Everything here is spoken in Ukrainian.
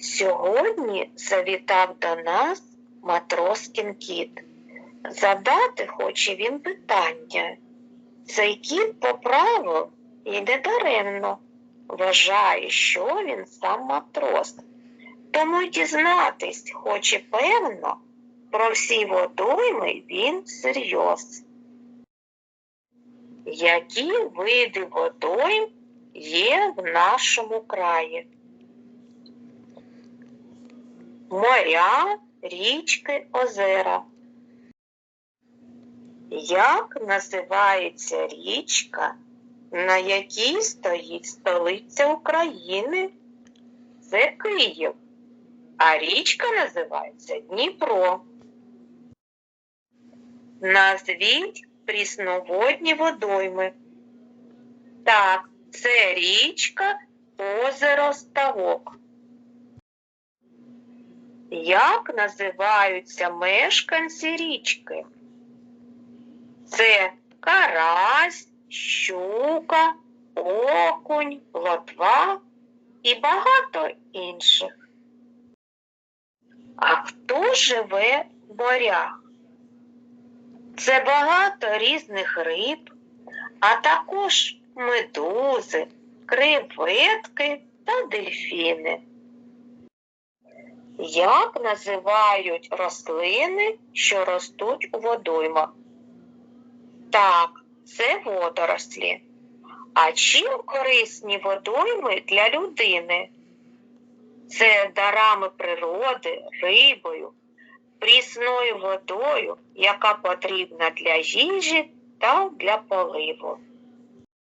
Сьогодні завітав до нас Матроскін кіт. Задати хоче він питання. Цей кіт поправив і недаремно вважає, що він сам матрос. Тому дізнатись хоче певно, про всі водойми він всерйоз. Які види водойм є в нашому краї? Моря, річки, озера. Як називається річка, на якій стоїть столиця України? Це Київ, а річка називається Дніпро. Назвіть прісноводні водойми. Так, це річка, озеро, ставок. Як називаються мешканці річки? Це карась, щука, окунь, лотва і багато інших. А хто живе в морях? Це багато різних риб, а також медузи, креветки та дельфіни. Як називають рослини, що ростуть у водоймах? Так, це водорослі. А чим корисні водойми для людини? Це дарами природи, рибою, прісною водою, яка потрібна для їжі та для поливу.